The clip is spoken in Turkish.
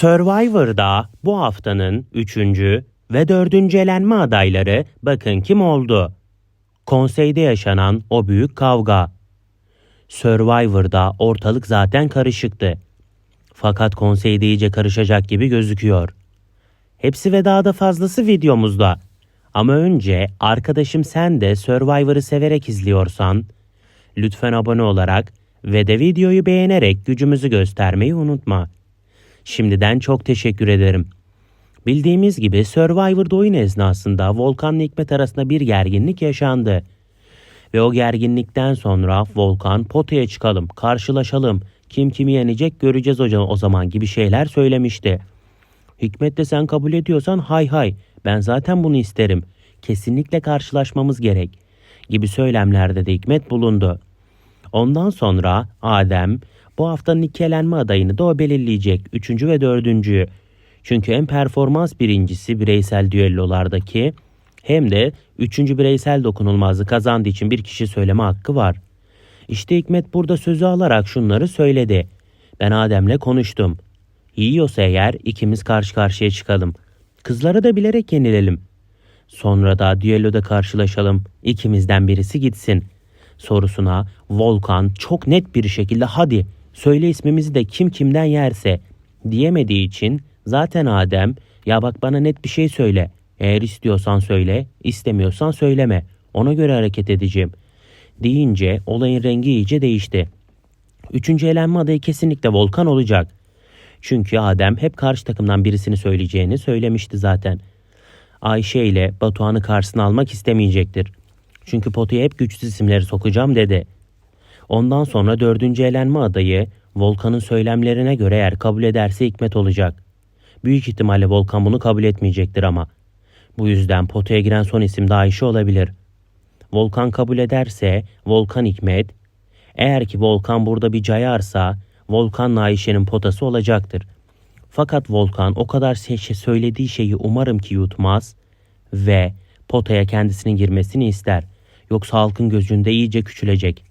Survivor'da bu haftanın 3. ve 4. elenme adayları bakın kim oldu? Konseyde yaşanan o büyük kavga. Survivor'da ortalık zaten karışıktı. Fakat konseyde iyice karışacak gibi gözüküyor. Hepsi ve daha da fazlası videomuzda. Ama önce arkadaşım sen de Survivor'ı severek izliyorsan lütfen abone olarak ve de videoyu beğenerek gücümüzü göstermeyi unutma. Şimdiden çok teşekkür ederim. Bildiğimiz gibi Survivor'da oyun esnasında Volkan'la Hikmet arasında bir gerginlik yaşandı. Ve o gerginlikten sonra Volkan potaya çıkalım, karşılaşalım, kim kimi yenecek göreceğiz hocam o zaman gibi şeyler söylemişti. Hikmet de sen kabul ediyorsan hay hay ben zaten bunu isterim. Kesinlikle karşılaşmamız gerek gibi söylemlerde de Hikmet bulundu. Ondan sonra Adem bu haftanın iki elenme adayını da o belirleyecek. Üçüncü ve dördüncüyü. Çünkü hem performans birincisi bireysel düellolardaki hem de üçüncü bireysel dokunulmazlığı kazandığı için bir kişi söyleme hakkı var. İşte Hikmet burada sözü alarak şunları söyledi. Ben Adem'le konuştum. Yiyorsa eğer ikimiz karşı karşıya çıkalım. Kızlara da bilerek yenilelim. Sonra da düelloda karşılaşalım. İkimizden birisi gitsin. Sorusuna Volkan çok net bir şekilde hadi söyle ismimizi de kim kimden yerse diyemediği için zaten Adem ya bak bana net bir şey söyle. Eğer istiyorsan söyle, istemiyorsan söyleme. Ona göre hareket edeceğim. Deyince olayın rengi iyice değişti. Üçüncü elenme adayı kesinlikle Volkan olacak. Çünkü Adem hep karşı takımdan birisini söyleyeceğini söylemişti zaten. Ayşe ile Batuhan'ı karşısına almak istemeyecektir. Çünkü potaya hep güçsüz isimleri sokacağım dedi. Ondan sonra dördüncü elenme adayı Volkan'ın söylemlerine göre eğer kabul ederse Hikmet olacak. Büyük ihtimalle Volkan bunu kabul etmeyecektir ama. Bu yüzden potaya giren son isim de Ayşe olabilir. Volkan kabul ederse Volkan Hikmet, eğer ki Volkan burada bir cayarsa Volkan'la Ayşe'nin potası olacaktır. Fakat Volkan o kadar şey söylediği şeyi umarım ki yutmaz ve potaya kendisinin girmesini ister. Yoksa halkın gözünde iyice küçülecek.